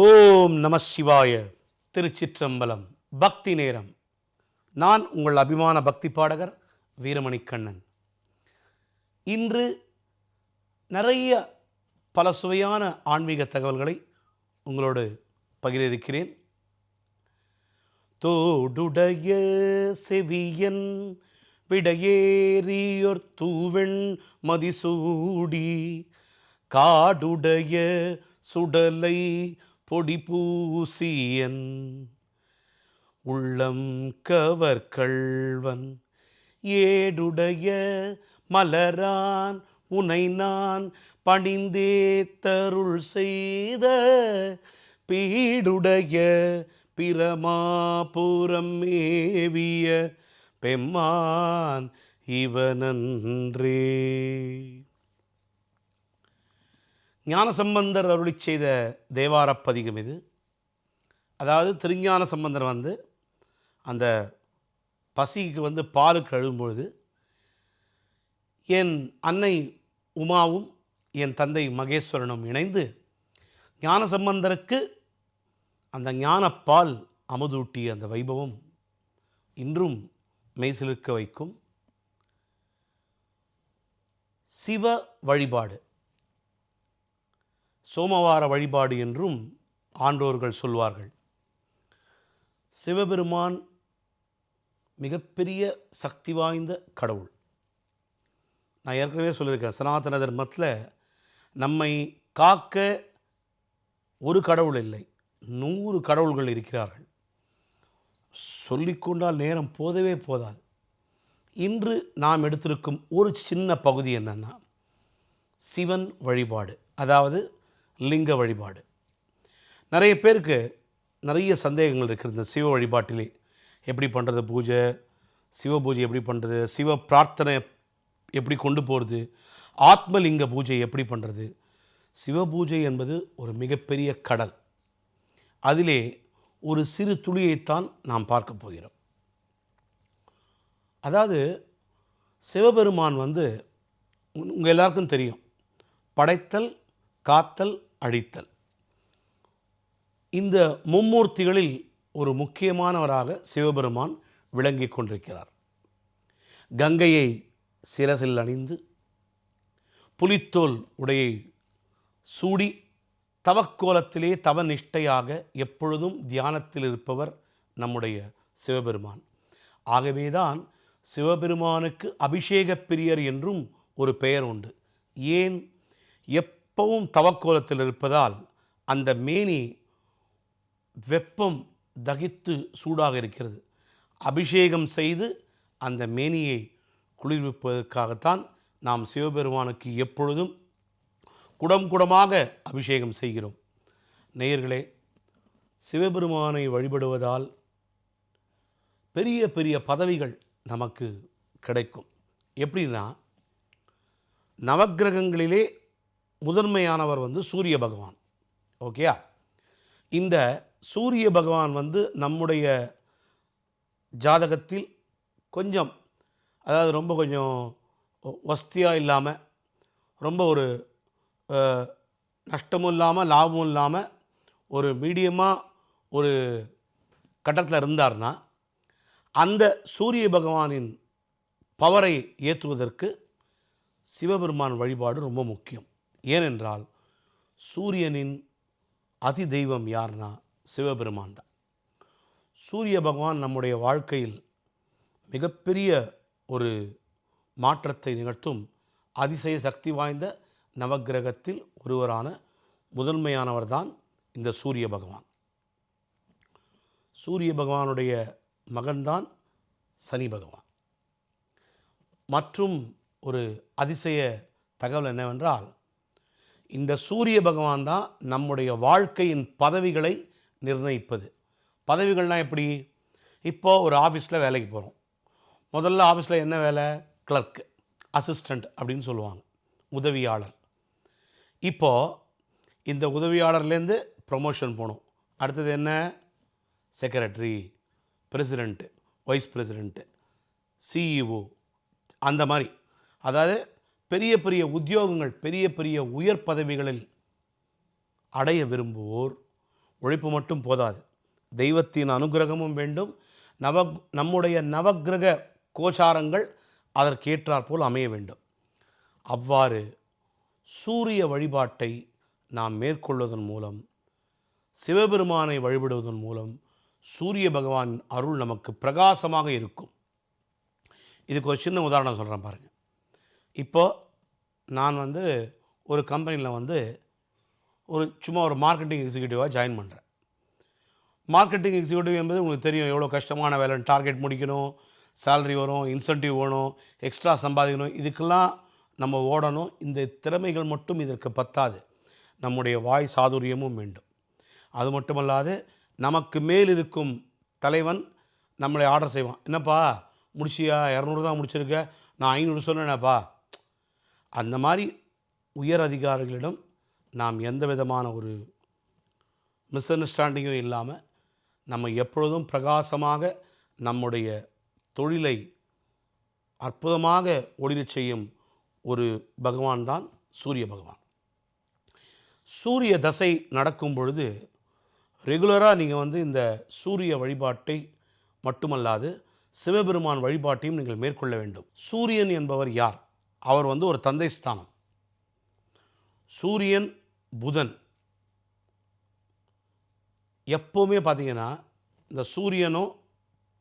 ஓம் நம சிவாய திருச்சிற்றம்பலம். பக்தி நேரம். நான் உங்கள் அபிமான பக்தி பாடகர் வீரமணிக்கண்ணன். இன்று நிறைய பல சுவையான ஆன்மீக தகவல்களை உங்களோடு பகிர இருக்கிறேன் தோடுடைய செவியன் விடையேறியோர் தூவெண் மதிசூடி காடுடைய சுடலை பொடி பூசியன் உள்ளம் கவர் கள்வன் ஏடுடைய மலரான் உனை நான் பணிந்தே தருள் செய்த பீடுடைய பிரமாபுரம் மேவிய பெம்மான் இவனன்றே. ஞானசம்பந்தர் அருளிச் செய்த தேவாரப்பதிகம் இது. அதாவது திருஞான சம்பந்தர் வந்து அந்த பசிக்கு வந்து பாலுக்கு அழும்பொழுது என் அன்னை உமாவும் என் தந்தை மகேஸ்வரனும் இணைந்து ஞானசம்பந்தருக்கு அந்த ஞானப்பால் அமுதூட்டிய அந்த வைபவம் இன்றும் மெய்சிலிருக்க வைக்கும். சிவ வழிபாடு. சோமவார வழிபாடு என்றும் ஆன்றோர்கள் சொல்வார்கள். சிவபெருமான் மிகப்பெரிய சக்தி வாய்ந்த கடவுள். நான் ஏற்கனவே சொல்லியிருக்கேன் சனாதன தர்மத்தில் நம்மை காக்க ஒரு கடவுள் இல்லை நூறு கடவுள்கள் இருக்கிறார்கள். சொல்லிக்கொண்டால் நேரம் போதவே போதாது. இன்று நாம் எடுத்திருக்கும் ஒரு சின்ன பகுதி என்னென்னா சிவன் வழிபாடு. அதாவது லிங்க வழிபாடு. நிறைய பேருக்கு நிறைய சந்தேகங்கள் இருக்குது இந்த சிவ வழிபாட்டிலே. எப்படி பண்ணுறது பூஜை? சிவ பூஜை எப்படி பண்ணுறது சிவ பிரார்த்தனை எப்படி கொண்டு போகிறது ஆத்மலிங்க பூஜை எப்படி பண்ணுறது சிவ பூஜை என்பது ஒரு மிகப்பெரிய கடல். அதிலே ஒரு சிறு துளியைத்தான் நாம் பார்க்க போகிறோம். அதாவது சிவபெருமான் வந்து உங்கள் எல்லாருக்கும் தெரியும். படைத்தல் காத்தல் அழித்தல். இந்த மும்மூர்த்திகளில் ஒரு முக்கியமானவராக சிவபெருமான் விளங்கி கொண்டிருக்கிறார். கங்கையை சிரசில் அணிந்து புலித்தோல் உடையை சூடி தவக்கோலத்திலே தவ நிஷ்டையாக எப்பொழுதும் தியானத்தில் இருப்பவர் நம்முடைய சிவபெருமான். ஆகவேதான் சிவபெருமானுக்கு அபிஷேக பிரியர் என்றும் ஒரு பெயர் உண்டு. ஏன்? எப்பவும் தவக்கோலத்தில் இருப்பதால் அந்த மேனி வெப்பம் தகித்து சூடாக இருக்கிறது. அபிஷேகம் செய்து அந்த மேனியை குளிர்விப்பதற்காகத்தான் நாம் சிவபெருமானுக்கு எப்பொழுதும் குடம் குடமாக அபிஷேகம் செய்கிறோம். நேயர்களே சிவபெருமானை வழிபடுவதால் பெரிய பெரிய பதவிகள் நமக்கு கிடைக்கும். எப்படின்னா நவக்கிரகங்களிலே முதன்மையானவர் வந்து சூரிய பகவான். ஓகேயா? இந்த சூரிய பகவான் வந்து நம்முடைய ஜாதகத்தில் கொஞ்சம் அதாவது ரொம்ப கொஞ்சம் வஸ்தியாக இல்லாமல் ரொம்ப ஒரு நஷ்டமும் இல்லாமல் லாபமும் இல்லாமல் ஒரு மீடியமாக ஒரு கட்டத்தில் இருந்தார்னா அந்த சூரிய பகவானின் பவரை ஏற்றுவதற்கு சிவபெருமான் வழிபாடு ரொம்ப முக்கியம். ஏனென்றால் சூரியனின் அதி தெய்வம் யார்னா சிவபெருமான் தான். சூரிய பகவான் நம்முடைய வாழ்க்கையில் மிகப்பெரிய ஒரு மாற்றத்தை நிகழ்த்தும் அதிசய சக்தி வாய்ந்த நவக்கிரகத்தில் ஒருவரான முதன்மையானவர் தான் இந்த சூரிய பகவான். சூரிய பகவானுடைய மகன்தான் சனி பகவான். மற்றும் ஒரு அதிசய தகவல் என்னவென்றால் இந்த சூரிய பகவான் தான் நம்முடைய வாழ்க்கையின் பதவிகளை நிர்ணயிப்பது. பதவிகள்னால் எப்படி? இப்போ ஒரு ஆஃபீஸில் வேலைக்கு போகிறோம் முதல்ல ஆஃபீஸில் என்ன வேலை? கிளர்க்கு அசிஸ்டண்ட் அப்படின்னு சொல்லுவாங்க. உதவியாளர். இப்போது இந்த உதவியாளர்லேருந்து ப்ரொமோஷன் போகணும். அடுத்தது என்ன? Secretary president vice president CEO அந்த மாதிரி. அதாவது பெரிய பெரிய உத்தியோகங்கள் பெரிய பெரிய உயர் பதவிகளில் அடைய விரும்புவோர் உழைப்பு மட்டும் போதாது. தெய்வத்தின் அனுகிரகமும் வேண்டும். நவ நம்முடைய நவக்கிரக கோச்சாரங்கள் அதற்கேற்றாற்போல் அமைய வேண்டும். அவ்வாறு சூரிய வழிபாட்டை நாம் மேற்கொள்வதன் மூலம் சிவபெருமானை வழிபடுவதன் மூலம் சூரிய பகவான் அருள் நமக்கு பிரகாசமாக இருக்கும். இதுக்கு ஒரு சின்ன உதாரணம் சொல்கிறேன் பாருங்கள் இப்போ நான் வந்து ஒரு கம்பெனியில் வந்து ஒரு சும்மா ஒரு மார்க்கெட்டிங் எக்ஸிக்யூட்டிவாக ஜாயின் பண்ணுறேன் மார்க்கெட்டிங் எக்ஸிக்யூட்டிவ் என்பது உங்களுக்கு தெரியும் எவ்வளோ கஷ்டமான வேலை டார்கெட் முடிக்கணும் சேல்ரி வரும் இன்சென்டிவ் வேணும் எக்ஸ்ட்ரா சம்பாதிக்கணும் இதுக்கெல்லாம் நம்ம ஓடணும். இந்த திறமைகள் மட்டும் இதற்கு பத்தாது. நம்முடைய வாய் சாதுரியமும் வேண்டும். அது மட்டுமல்லாது நமக்கு மேல் இருக்கும் தலைவன் நம்மளை ஆர்டர் செய்வான். என்னப்பா முடிச்சியா? இரநூறு தான் முடிச்சிருக்க. நான் ஐநூறு சொன்னேனப்பா. அந்த மாதிரி உயர் அதிகாரிகளிடம் நாம் எந்த விதமான ஒரு மிஸ் அண்டர்ஸ்டாண்டிங்கும் இல்லாமல் நம்ம எப்பொழுதும் பிரகாசமாக நம்முடைய தொழிலை அற்புதமாக ஒளிரச் செய்யும் ஒரு பகவான் தான் சூரிய பகவான். சூரிய தசை நடக்கும் பொழுது ரெகுலராக நீங்கள் வந்து இந்த சூரிய வழிபாட்டை மட்டுமல்லாது சிவபெருமான் வழிபாட்டையும் நீங்கள் மேற்கொள்ள வேண்டும். சூரியன் என்பவர் யார்? அவர் வந்து ஒரு தந்தை ஸ்தானம். சூரியன் புதன். எப்போவுமே பார்த்தீங்கன்னா இந்த சூரியனும்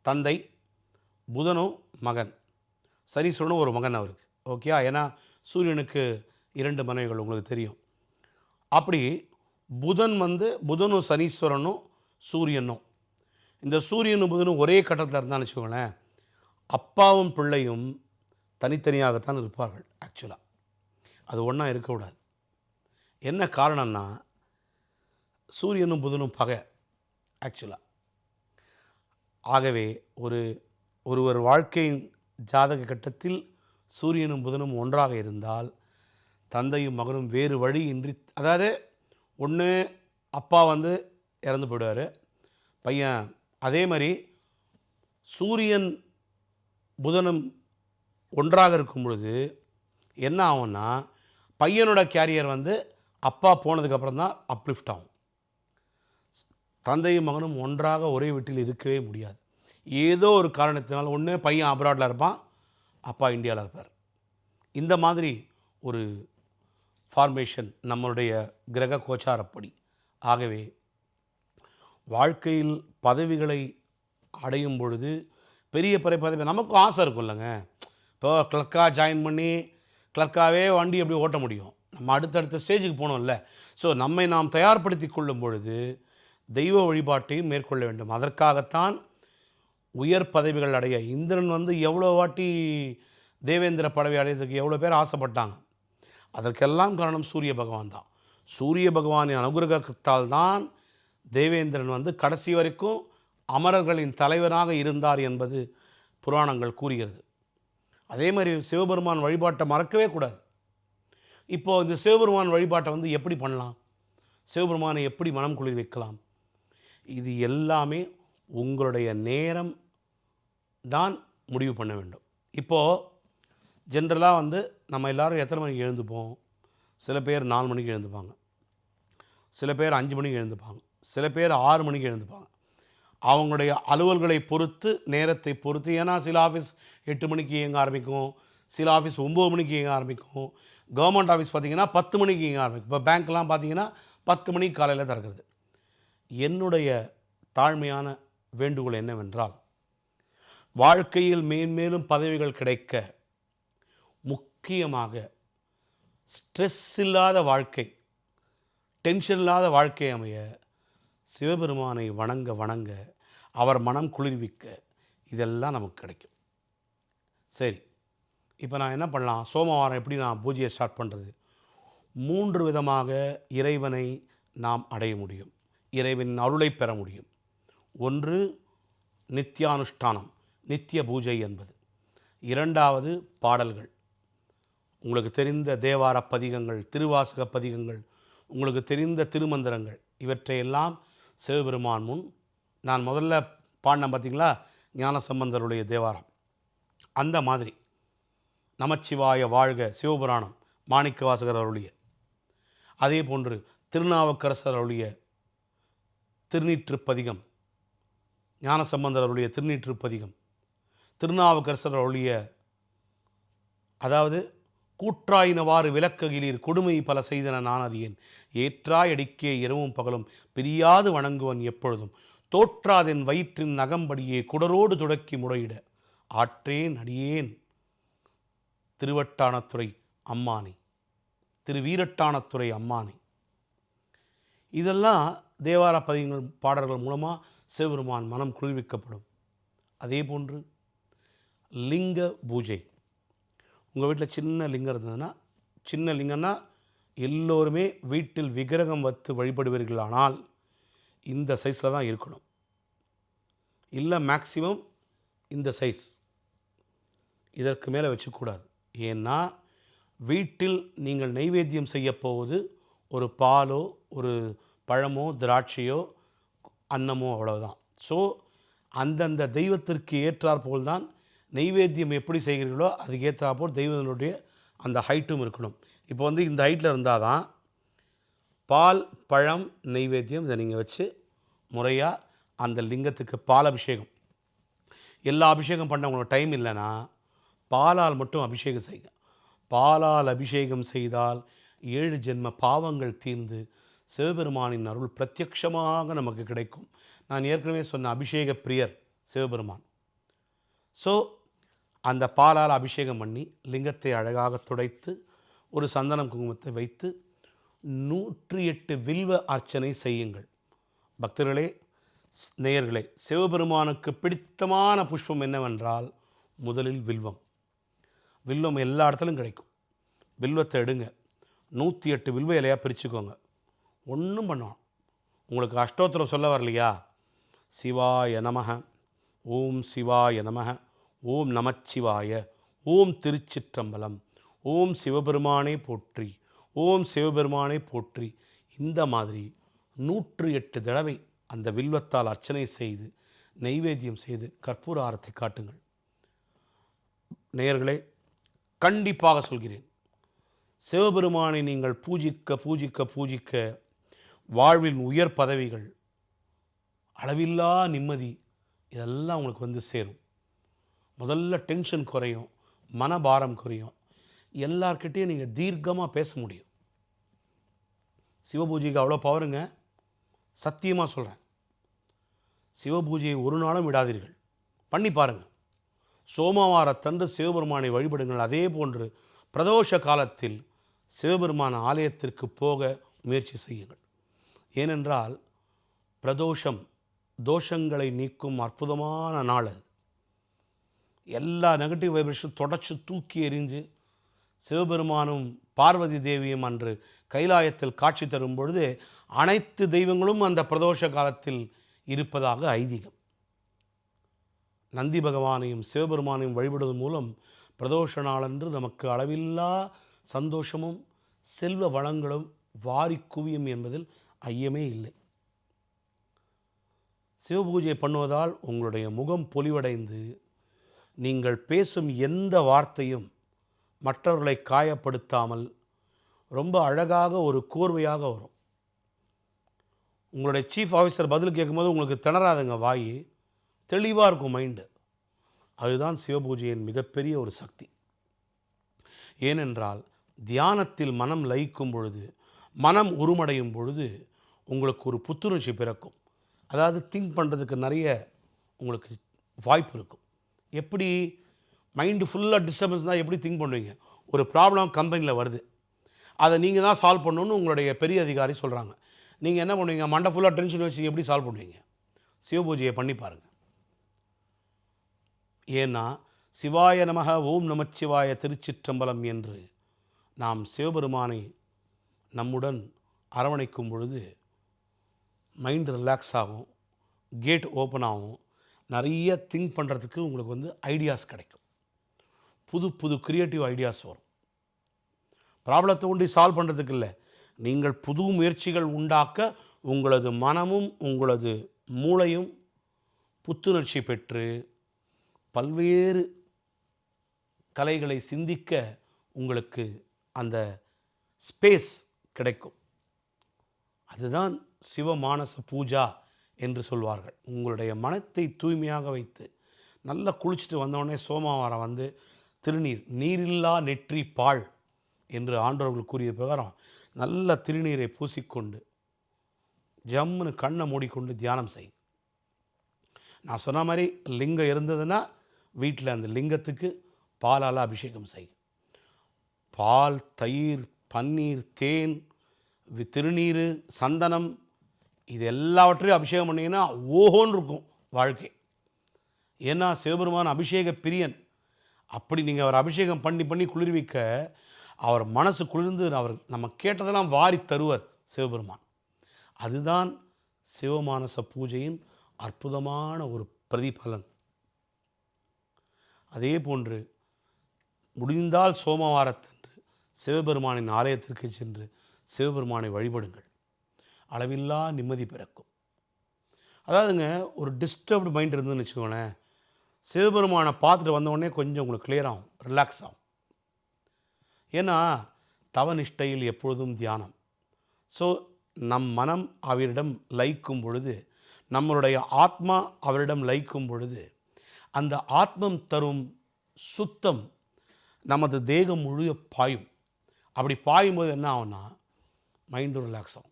தந்தை புதனும் மகன். சனீஸ்வரனும் ஒரு மகன் அவருக்கு. ஓகே ஏன்னா சூரியனுக்கு இரண்டு மனைவிகள் உங்களுக்கு தெரியும். அப்படி புதன் வந்து புதனும் சனீஸ்வரனும் சூரியனும். இந்த சூரியனும் புதனும் ஒரே கட்டத்தில் இருந்தான்னு வச்சுக்கோங்களேன் அப்பாவும் பிள்ளையும் தனித்தனியாகத்தான் இருப்பார்கள் ஆக்சுவலாக அது ஒன்றா இருக்கக்கூடாது. என்ன காரணம்னா சூரியனும் புதனும் பகை ஆக்சுவலாக ஆகவே ஒரு ஒருவர் வாழ்க்கையின் ஜாதக கட்டத்தில் சூரியனும் புதனும் ஒன்றாக இருந்தால் தந்தையும் மகனும் வேறு வழியின்றி அதாவது ஒன்று அப்பா வந்து இறந்து போயிடுவார் பையன் அதே மாதிரி சூரியன் புதனும் ஒன்றாக இருக்கும் பொழுது என்ன ஆகும்னா பையனோட கேரியர் வந்து அப்பா போனதுக்கப்புறம் தான் அப்லிஃப்ட் ஆகும். தந்தையும் மகனும் ஒன்றாக ஒரே வீட்டில் இருக்கவே முடியாது. ஏதோ ஒரு காரணத்தினால் ஒன்று பையன் அப்ராடில் இருப்பான் அப்பா இந்தியாவில் இருப்பார். இந்த மாதிரி ஒரு ஃபார்மேஷன் நம்மளுடைய கிரக கோச்சாரப்படி. ஆகவே வாழ்க்கையில் பதவிகளை அடையும் பொழுது பெரிய பெரிய பதவி நமக்கும் ஆசை இருக்கும் இல்லைங்க இப்போ கிளர்க்காக ஜாயின் பண்ணி கிளர்க்காகவே வண்டி எப்படி ஓட்ட முடியும்? நம்ம அடுத்தடுத்த ஸ்டேஜுக்கு போகணும்ல ஸோ நம்மை நாம் தயார்படுத்தி கொள்ளும் பொழுது தெய்வ வழிபாட்டையும் மேற்கொள்ள வேண்டும். அதற்காகத்தான் உயர் பதவிகள் அடைய இந்திரன் வந்து எவ்வளோ வாட்டி தேவேந்திர பதவி அடையறதுக்கு எவ்வளோ பேர் ஆசைப்பட்டாங்க. அதற்கெல்லாம் காரணம் சூரிய பகவான் தான். சூரிய பகவானின் அனுகிரகத்தால் தான் தேவேந்திரன் வந்து கடைசி வரைக்கும் அமரர்களின் தலைவராக இருந்தார் என்பது புராணங்கள் கூறுகிறது. அதே மாதிரி சிவபெருமான் வழிபாட்டை மறக்கவே கூடாது. இப்போது இந்த சிவபெருமான் வழிபாட்டை வந்து எப்படி பண்ணலாம்? சிவபெருமானை எப்படி மனம் குளிர் வைக்கலாம்? இது எல்லாமே உங்களுடைய நேரம் தான் முடிவு பண்ண வேண்டும். இப்போது ஜென்ரலாக வந்து நம்ம எல்லாரும் எத்தனை மணிக்கு எழுந்துப்போம்? சில பேர் நாலு மணிக்கு எழுந்துப்பாங்க. சில பேர் அஞ்சு மணிக்கு எழுந்துப்பாங்க. சில பேர் ஆறு மணிக்கு எழுந்துப்பாங்க. அவங்களுடைய அலுவல்களை பொறுத்து நேரத்தை பொறுத்து ஏன்னா சில ஆஃபீஸ் எட்டு மணிக்கு இயங்க ஆரம்பிக்கும் சில ஆஃபீஸ் ஒம்பது மணிக்கு இயங்க ஆரம்பிக்கும். கவர்மெண்ட் ஆஃபீஸ் பார்த்தீங்கன்னா பத்து மணிக்கு இயங்க ஆரம்பிக்கும். இப்போ பேங்க்லாம் பார்த்தீங்கன்னா பத்து மணிக்கு காலையில் திறக்கிறது என்னுடைய தாழ்மையான வேண்டுகோள் என்னவென்றால் வாழ்க்கையில் மேன்மேலும் பதவிகள் கிடைக்க முக்கியமாக ஸ்ட்ரெஸ் இல்லாத வாழ்க்கை டென்ஷன் இல்லாத வாழ்க்கை அமைய சிவபெருமானை வணங்க வணங்க அவர் மனம் குளிர்விக்க இதெல்லாம் நமக்கு கிடைக்கும். சரி இப்போ நான் என்ன பண்ணலாம்? சோமவாரம் எப்படி நான் பூஜையை ஸ்டார்ட் பண்ணுறது மூன்று விதமாக இறைவனை நாம் அடைய முடியும். இறைவனின் அருளை பெற முடியும். ஒன்று நித்தியானுஷ்டானம் நித்திய பூஜை என்பது. இரண்டாவது பாடல்கள். உங்களுக்கு தெரிந்த தேவார பதிகங்கள் திருவாசக பதிகங்கள் உங்களுக்கு தெரிந்த திருமந்திரங்கள் இவற்றையெல்லாம் சிவபெருமான் முன் நான் முதல்ல பாடினேன் பார்த்தீங்களா? ஞானசம்பந்தருடைய தேவாரம். அந்த மாதிரி நமச்சிவாய வாழ்க சிவபுராணம் மாணிக்க வாசகர் அருளிய அதே போன்று திருநாவுக்கரசர் அருளிய திருநீற்றுப்பதிகம் ஞானசம்பந்தர் அவருடைய திருநீற்றுப்பதிகம் திருநாவுக்கரசர் அவருடைய அதாவது கூற்றாயினவாறு விளக்ககிலீர் கொடுமை பல செய்தன நான் அறியேன் ஏற்றாயடிக்கே இரவும் பகலும் பிரியாது வணங்குவன் எப்பொழுதும். தோற்றாதென் வயிற்றின் நகம்படியே குடரோடு துடக்கி முறையிட. ஆற்றேன் அடியேன். திருவட்டானத்துறை அம்மானை. திரு வீரட்டானத்துறை அம்மானை. இதெல்லாம் தேவார பதிகங்கள் பாடல்கள் மூலமாக சிவபெருமான் மனம் குளிர்விக்கப்படும். அதே போன்று லிங்க பூஜை. உங்கள் வீட்டில் சின்ன லிங்கம் இருந்ததுன்னா சின்ன லிங்கம்னா எல்லோருமே வீட்டில் விக்கிரகம் வத்து வழிபடுவீர்களானால் இந்த சைஸில் தான் இருக்கணும். இல்லை மேக்சிமம் இந்த சைஸ் இதற்கு மேலே வச்சுக்கூடாது. ஏன்னா வீட்டில் நீங்கள் நைவேத்தியம் செய்ய போவது ஒரு பாலோ ஒரு பழமோ திராட்சையோ அன்னமோ அவ்வளோதான் ஸோ அந்தந்த தெய்வத்திற்கு ஏற்றாற்போல் தான் நெய்வேத்தியம் எப்படி செய்கிறீர்களோ அதுக்கேற்றாப்போல் தெய்வங்களுடைய அந்த ஹைட்டும் இருக்கணும். இப்போ வந்து இந்த ஹைட்டில் இருந்தால் தான் பால் பழம் நெய்வேத்தியம் இதை நீங்கள் வச்சு முறையாக அந்த லிங்கத்துக்கு பால் அபிஷேகம். எல்லா அபிஷேகம் பண்ண உங்களுக்கு டைம் இல்லைன்னா பாலால் மட்டும் அபிஷேகம் செய்யுங்க. பாலால் அபிஷேகம் செய்தால் ஏழு ஜென்ம பாவங்கள் தீர்ந்து சிவபெருமானின் அருள் பிரத்யக்ஷமாக நமக்கு கிடைக்கும். நான் ஏற்கனவே சொன்ன அபிஷேக பிரியர் சிவபெருமான். ஸோ அந்த பாலால் அபிஷேகம் பண்ணி லிங்கத்தை அழகாக துடைத்து ஒரு சந்தனம் குங்குமத்தை வைத்து நூற்றி எட்டு வில்வ அர்ச்சனை செய்யுங்கள். பக்தர்களே நேயர்களே சிவபெருமானுக்கு பிடித்தமான புஷ்பம் என்னவென்றால் முதலில் வில்வம். வில்வம் எல்லா இடத்துலையும் கிடைக்கும். வில்வத்தை எடுங்க. நூற்றி எட்டு வில்வ இலையாக பிரிச்சுக்கோங்க. ஒன்றும் பண்ணுவோம் உங்களுக்கு அஷ்டோத்திரம் சொல்ல வரலையா? சிவாய நமக. ஓம் சிவாய நமக. ஓம் நமச்சிவாய ஓம் திருச்சிற்றம்பலம் ஓம் சிவபெருமானே போற்றி ஓம் சிவபெருமானே போற்றி. இந்த மாதிரி நூற்று எட்டு தடவை அந்த வில்வத்தால் அர்ச்சனை செய்து நைவேத்தியம் செய்து கற்பூர ஆரத்தி காட்டுங்கள். நேயர்களே கண்டிப்பாக சொல்கிறேன். சிவபெருமானை நீங்கள் பூஜிக்க பூஜிக்க பூஜிக்க வாழ்வின் உயர் பதவிகள் அளவில்லா நிம்மதி இதெல்லாம் உங்களுக்கு வந்து சேரும். முதல்ல டென்ஷன் குறையும் மனபாரம் குறையும். எல்லார்கிட்டேயும் நீங்கள் தீர்க்கமாக பேச முடியும். சிவபூஜைக்கு அவ்வளோ பவருங்க சத்தியமாக சொல்கிறேன் சிவபூஜையை ஒரு நாளும் விடாதீர்கள். பண்ணி பாருங்கள் சோமவாரத்தன்று சிவபெருமானை வழிபடுங்கள். அதே போன்று பிரதோஷ காலத்தில் சிவபெருமான ஆலயத்திற்கு போக முயற்சி செய்யுங்கள். ஏனென்றால் பிரதோஷம் தோஷங்களை நீக்கும் அற்புதமான நாள் அது. எல்லா நெகட்டிவ் வைப்ரேஷன் தொடச்சி தூக்கி எறிஞ்சு சிவபெருமானும் பார்வதி தேவியும் அன்று கைலாயத்தில் காட்சி தரும் பொழுது அனைத்து தெய்வங்களும் அந்த பிரதோஷ காலத்தில் இருப்பதாக ஐதீகம். நந்தி பகவானையும் சிவபெருமானையும் வழிபடுவதன் மூலம் பிரதோஷ நாளன்று நமக்கு அளவில்லா சந்தோஷமும் செல்வ வளங்களும் வாரி குவியும் என்பதில் ஐயமே இல்லை. சிவபூஜை பண்ணுவதால் உங்களுடைய முகம் பொலிவடைந்து நீங்கள் பேசும் எந்த வார்த்தையும் மற்றவர்களை காயப்படுத்தாமல் ரொம்ப அழகாக ஒரு கோர்வையாக வரும். உங்களுடைய சீஃப் ஆஃபீஸர் பதில் கேட்கும்போது உங்களுக்கு திணறாதுங்க வாய். தெளிவாக இருக்கும் மைண்டு அதுதான் சிவபூஜையின் மிகப்பெரிய ஒரு சக்தி. ஏனென்றால் தியானத்தில் மனம் லயிக்கும் பொழுது மனம் உருமடையும் பொழுது உங்களுக்கு ஒரு புத்துணர்ச்சி பிறக்கும். அதாவது திங்க் பண்ணுறதுக்கு நிறைய உங்களுக்கு வாய்ப்பு இருக்கும். எப்படி மைண்டு ஃபுல்லாக டிஸ்டர்பன்ஸ் தான் எப்படி திங்க் பண்ணுவீங்க? ஒரு ப்ராப்ளம் கம்பெனியில் வருது. அதை நீங்கள் தான் சால்வ் பண்ணணும்னு உங்களுடைய பெரிய அதிகாரி சொல்கிறாங்க நீங்கள் என்ன பண்ணுவீங்க? மண்டை ஃபுல்லாக டென்ஷன் வச்சு எப்படி சால்வ் பண்ணுவீங்க? சிவபூஜையை பண்ணி பாருங்கள் ஏன்னா சிவாய நமக ஓம் நமச்சிவாய திருச்சிற்றம்பலம் என்று நாம் சிவபெருமானை நம்முடன் அரவணைக்கும் பொழுது மைண்ட் ரிலாக்ஸ் ஆகும் கேட் ஓப்பன் ஆகும் நிறைய திங்க் பண்ணுறதுக்கு உங்களுக்கு வந்து ஐடியாஸ் கிடைக்கும். புது புது க்ரியேட்டிவ் ஐடியாஸ் வரும். ப்ராப்ளத்தை கொண்டு சால்வ் பண்ணுறதுக்கு இல்லை. நீங்கள் புது முயற்சிகள் உண்டாக்க உங்களது மனமும் உங்களது மூளையும் புத்துணர்ச்சி பெற்று பல்வேறு கலைகளை சிந்திக்க உங்களுக்கு அந்த ஸ்பேஸ் கிடைக்கும். அதுதான் சிவமானச பூஜா. என்று சொல்வார்கள். உங்களுடைய மனத்தை தூய்மையாக வைத்து நல்லா குளிச்சுட்டு வந்தவுடனே சோமவாரம் வந்து திருநீர் நீரில்லா நெற்றி பால் என்று ஆண்டவர்கள் கூறிய பிரகாரம் நல்ல திருநீரை பூசிக்கொண்டு ஜம்முன்னு கண்ணை மூடிக்கொண்டு தியானம் செய். நான் சொன்ன மாதிரி லிங்கம் இருந்ததுன்னா வீட்டில் அந்த லிங்கத்துக்கு பாலால் அபிஷேகம் செய். பால் தயிர் பன்னீர் தேன் திருநீர் சந்தனம் இது எல்லாவற்றையும் அபிஷேகம் பண்ணிங்கன்னா ஓஹோன்னு இருக்கும் வாழ்க்கை. ஏன்னா சிவபெருமான் அபிஷேக பிரியன். அப்படி நீங்கள் அவர் அபிஷேகம் பண்ணி பண்ணி குளிர்விக்க அவர் மனசு குளிர்ந்து அவர் நம்ம கேட்டதெல்லாம் வாரி தருவர் சிவபெருமான். அதுதான் சிவமானச பூஜையின் அற்புதமான ஒரு பிரதிபலன். அதே போன்று முடிந்தால் சோமவாரத்தன்று சிவபெருமானின் ஆலயத்திற்கு சென்று சிவபெருமானை வழிபடுங்கள். அளவில்லா நிம்மதி பிறக்கும். அதாவதுங்க ஒரு டிஸ்டர்ப்டு மைண்ட் இருந்ததுன்னு வச்சுக்கோங்களேன் சிவபெருமானை பார்த்துட்டு வந்தவுடனே கொஞ்சம் உங்களுக்கு கிளியர் ஆகும் ரிலாக்ஸ் ஆகும். ஏன்னா தவநிஷ்டையில் எப்பொழுதும் தியானம். ஸோ நம் மனம் அவரிடம் லயிக்கும் பொழுது நம்மளுடைய ஆத்மா அவரிடம் லயிக்கும் பொழுது அந்த ஆத்மம் தரும் சுத்தம் நமது தேகம் முழுக பாயும். அப்படி பாயும்போது என்ன ஆகும்னா மைண்டும் ரிலாக்ஸ் ஆகும்.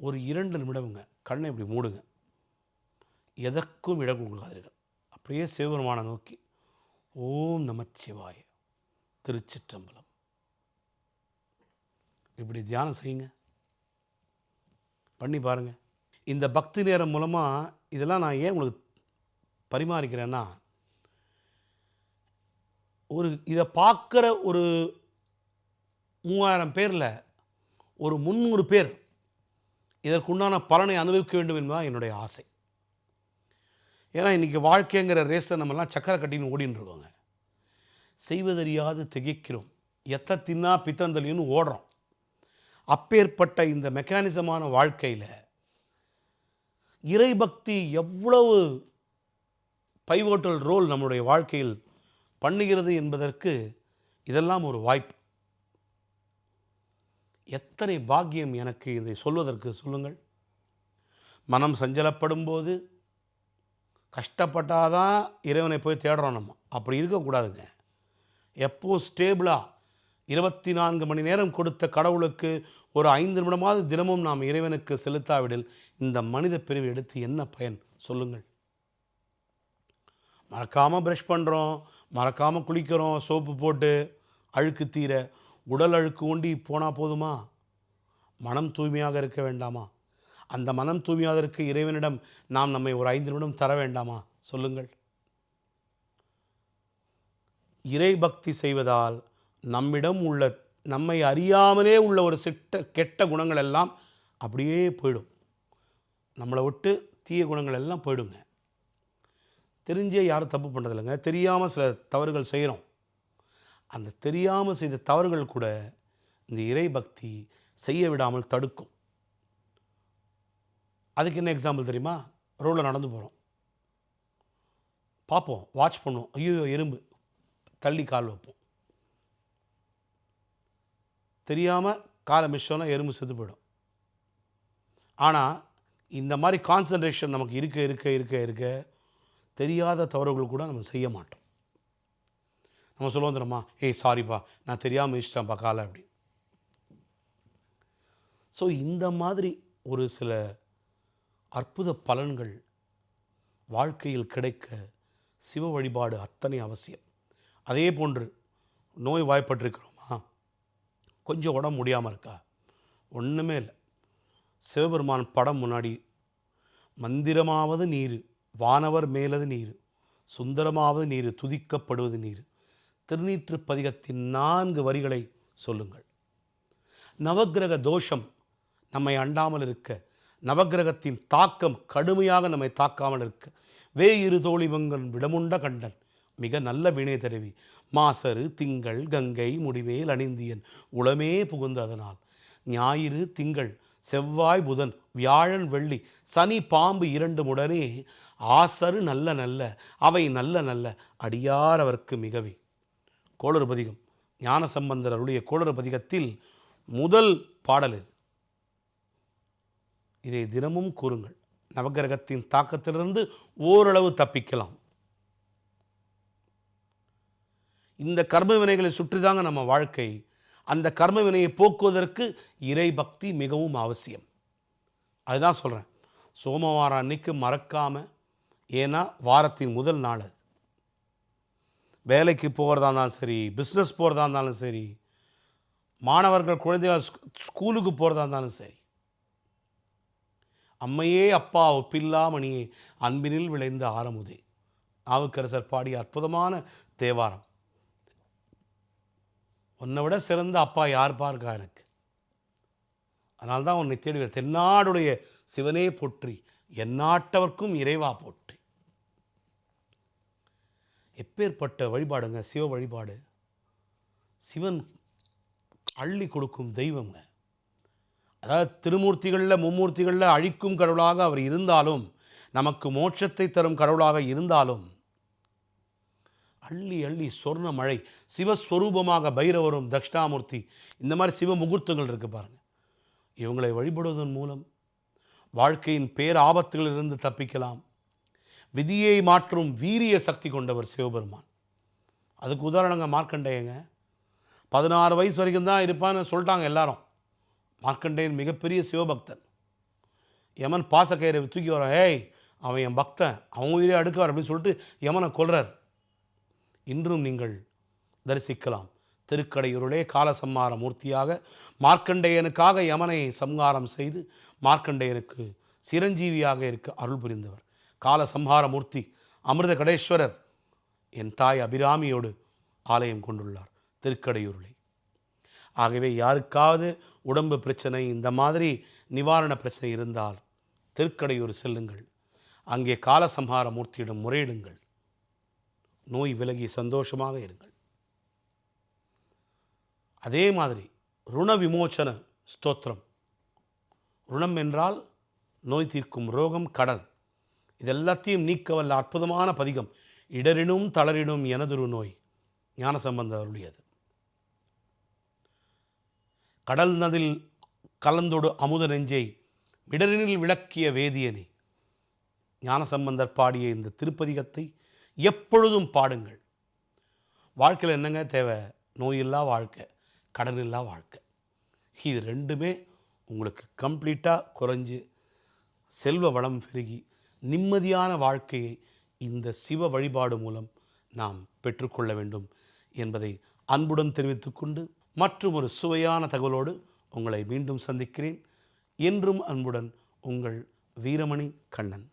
ஒரு இரண்டு நிமிடம்ங்க. கண்ணை இப்படி மூடுங்க. எதற்கும் இடம் கொடுக்காதீர்கள் அப்படியே சிவபெருமானை நோக்கி ஓம் நமச்சிவாய திருச்சிற்றம்பலம். இப்படி தியானம் செய்யுங்க. பண்ணி பாருங்க. இந்த பக்தி நேரம் மூலமாக இதெல்லாம் நான் ஏன் உங்களுக்கு பரிமாறிக்கிறேன்னா ஒரு இதை பார்க்குற ஒரு மூவாயிரம் பேரில் ஒரு முந்நூறு பேர் இதற்குண்டான பலனை அனுபவிக்க வேண்டும் என்பதுதான் என்னுடைய ஆசை. ஏன்னா இன்றைக்கி வாழ்க்கைங்கிற ரேஸில் நம்மலாம் சக்கரை கட்டின்னு ஓடின்னு இருக்கோங்க. செய்வதறியாது திகைக்கிறோம். எத்த தின்னா பித்தந்தலின்னு ஓடுறோம். அப்பேற்பட்ட இந்த மெக்கானிசமான வாழ்க்கையில் இறைபக்தி எவ்வளவு பைவோட்டல் ரோல் நம்முடைய வாழ்க்கையில் பண்ணுகிறது என்பதற்கு இதெல்லாம் ஒரு வாய்ப்பு. எத்தனை பாக்கியம் எனக்கு இதை சொல்வதற்கு சொல்லுங்கள். மனம் சஞ்சலப்படும் போது கஷ்டப்பட்டாதான் இறைவனை போய் தேடுறோம் நம்ம. அப்படி இருக்கக்கூடாதுங்க. எப்போது ஸ்டேபிளாக இருபத்தி நான்கு மணி நேரம் கொடுத்த கடவுளுக்கு ஒரு ஐந்து நிமிடமாவது தினமும் நாம் இறைவனுக்கு செலுத்தாவிடில் இந்த மனித பிரிவு எடுத்து என்ன பயன்? சொல்லுங்கள். மறக்காமல் ப்ரஷ் பண்ணுறோம் மறக்காமல் குளிக்கிறோம் சோப்பு போட்டு அழுக்கு தீர உடல் அழுக்கு ஒண்டி போனால் போதுமா? மனம் தூய்மையாக இருக்க வேண்டாமா? அந்த மனம் தூய்மையாக இருக்க இறைவனிடம் நாம் நம்மை ஒரு ஐந்து நிமிடம் தர வேண்டாமா? சொல்லுங்கள். இறை பக்தி செய்வதால் நம்மிடம் உள்ள நம்மை அறியாமலே உள்ள ஒரு சிட்ட கெட்ட குணங்கள் எல்லாம் அப்படியே போயிடும். நம்மளை விட்டு தீய குணங்கள் எல்லாம் போயிடுங்க. தெரிஞ்சே யாரும் தப்பு பண்ணுறதில்லைங்க தெரியாமல் சில தவறுகள் செய்கிறோம் அந்த தெரியாமல் செய்த தவறுகள் கூட இந்த இறை பக்தி செய்ய விடாமல் தடுக்கும். அதுக்கு என்ன எக்ஸாம்பிள் தெரியுமா? ரோடில் நடந்து போகிறோம் பார்ப்போம் வாட்ச் பண்ணுவோம். ஐயோ எறும்பு. தள்ளி கால் வைப்போம். தெரியாமல் காலை மிஷோனா எறும்பு செத்து போயிடும். ஆனால் இந்த மாதிரி கான்சன்ட்ரேஷன் நமக்கு இருக்க இருக்க இருக்க இருக்க தெரியாத தவறுகள் கூட நம்ம செய்ய மாட்டோம். நம்ம சொல்லுவோம் தெரியுமா ஏய் சாரிப்பா நான் தெரியாமல் இஷ்டம்ப்பா காலை அப்படி. ஸோ இந்த மாதிரி ஒரு சில அற்புத பலன்கள் வாழ்க்கையில் கிடைக்க சிவ வழிபாடு அத்தனை அவசியம். அதே போன்று நோய் வாய்ப்பட்டிருக்கிறோமா? கொஞ்சம் உடம்பு முடியாமல் இருக்கா? ஒன்றுமே இல்லை. சிவபெருமான் படம் முன்னாடி மந்திரமாவது நீர் வானவர் மேலது நீர் சுந்தரமாவது நீர் துதிக்கப்படுவது நீர் திருநீற்று பதிகத்தின் நான்கு வரிகளை சொல்லுங்கள். நவக்கிரக தோஷம் நம்மை அண்டாமல் இருக்க நவக்கிரகத்தின் தாக்கம் கடுமையாக நம்மை தாக்காமல் இருக்க வே இரு தோழிமங்கன் விடமுண்ட கண்டன் மிக நல்ல வினை தருவி மாசரு திங்கள் கங்கை முடிவேல் அணிந்தியன் உளமே புகுந்ததனால் ஞாயிறு திங்கள் செவ்வாய் புதன் வியாழன் வெள்ளி சனி பாம்பு இரண்டு உடனே ஆசரு நல்ல நல்ல அவை நல்ல நல்ல அடியார் அவர்க்கு மிகவே. கோளறு பதிகம் ஞானசம்பந்தர் அருளிய கோளறு பதிகத்தில் முதல் பாடல் இது. இதை தினமும் கூறுங்கள். நவகிரகத்தின் தாக்கத்திலிருந்து ஓரளவு தப்பிக்கலாம். இந்த கர்ம வினைகளை சுற்றிதாங்க நம்ம வாழ்க்கை. அந்த கர்ம வினையை போக்குவதற்கு இறை பக்தி மிகவும் அவசியம். அதுதான் சொல்கிறேன் சோமவாரம் அன்னைக்கு மறக்காமல் ஏன்னா வாரத்தின் முதல் நாள் அது. வேலைக்கு போகிறதா இருந்தாலும் சரி பிஸ்னஸ் போகிறதா இருந்தாலும் சரி மாணவர்கள் குழந்தைகள் ஸ்கூ- ஸ்கூலுக்கு போகிறதா இருந்தாலும் சரி. அம்மையே அப்பா ஒப்பில்லாமணியே அன்பினில் விளைந்த ஆரமுதே. நாவுக்கரசர் பாடிய அற்புதமான தேவாரம். உன்னை விட சிறந்த அப்பா யார் பார்க்கா எனக்கு. அதனால்தான் உன்னை தேடி தென்னாடுடைய சிவனே போற்றி எந்நாட்டவர்க்கும் இறைவா போற்றி. எப்பேற்பட்ட வழிபாடுங்க? சிவ வழிபாடு. சிவன் அள்ளி கொடுக்கும் தெய்வங்க. அதாவது திருமூர்த்திகளில் மும்மூர்த்திகளில் அழிக்கும் கடவுளாக அவர் இருந்தாலும் நமக்கு மோட்சத்தை தரும் கடவுளாக இருந்தாலும் அள்ளி அள்ளி சொர்ண மழை சிவஸ்வரூபமாக பைரவரும் தட்சிணாமூர்த்தி இந்த மாதிரி சிவ முகூர்த்தங்கள் இருக்குது பாருங்கள் இவங்களை வழிபடுவதன் மூலம் வாழ்க்கையின் பேர் ஆபத்துகளிலிருந்து தப்பிக்கலாம். விதியை மாற்றும் வீரிய சக்தி கொண்டவர் சிவபெருமான். அதுக்கு உதாரணங்க மார்க்கண்டேயங்க. பதினாறு வயசு வரைக்கும் தான் இருப்பான்னு சொல்லிட்டாங்க எல்லாரும். மார்க்கண்டேயன் மிகப்பெரிய சிவபக்தன். யமன் பாசக்கயிறை தூக்கி வர ஏய் அவன் என் பக்தன் அவன் உயிரே அடுக்குவார் அப்படின்னு சொல்லிட்டு யமனை கொல்றார். இன்றும் நீங்கள் தரிசிக்கலாம். திருக்கடையூருளே காலசம்மார மூர்த்தியாக மார்க்கண்டேயனுக்காக யமனை சம்ஹாரம் செய்து மார்க்கண்டேயனுக்கு சிரஞ்சீவியாக இருக்க அருள் புரிந்தவர். காலசம்ஹாரமூர்த்தி அமிர்த கடேஸ்வரர் என் தாய் அபிராமியோடு ஆலயம் கொண்டுள்ளார் திருக்கடையூரிலே. ஆகவே யாருக்காவது உடம்பு பிரச்சனை இந்த மாதிரி நிவாரண பிரச்சனை இருந்தால் திருக்கடையூர் செல்லுங்கள். அங்கே காலசம்ஹார மூர்த்தியிடம் முறையிடுங்கள். நோய் விலகி சந்தோஷமாக இருங்கள். அதே மாதிரி ருண விமோச்சன ஸ்தோத்திரம். ருணம் என்றால் நோய் தீர்க்கும் ரோகம் கடன் இதெல்லாத்தையும் நீக்க வல்ல அற்புதமான பதிகம். இடரினும் தளரினும் எனதொரு நோய். ஞானசம்பந்த அருளியது. கடல் நதில் கலந்தொடு அமுத நெஞ்சை மிடரினில் விளக்கிய வேதியனே. ஞானசம்பந்தர் பாடிய இந்த திருப்பதிகத்தை எப்பொழுதும் பாடுங்கள். வாழ்க்கையில் என்னங்க தேவை? நோயில்லா வாழ்க்கை கடனில்லா வாழ்க்கை. இது ரெண்டுமே உங்களுக்கு கம்ப்ளீட்டாக குறைஞ்சு செல்வ வளம் பெருகி நிம்மதியான வாழ்க்கையை இந்த சிவ வழிபாடு மூலம் நாம் பெற்றுக்கொள்ள வேண்டும் என்பதை அன்புடன் தெரிவித்துக்கொண்டு மற்றும் ஒரு சுவையான தகவலோடு உங்களை மீண்டும் சந்திக்கிறேன். என்றும் அன்புடன் உங்கள் வீரமணி கண்ணன்.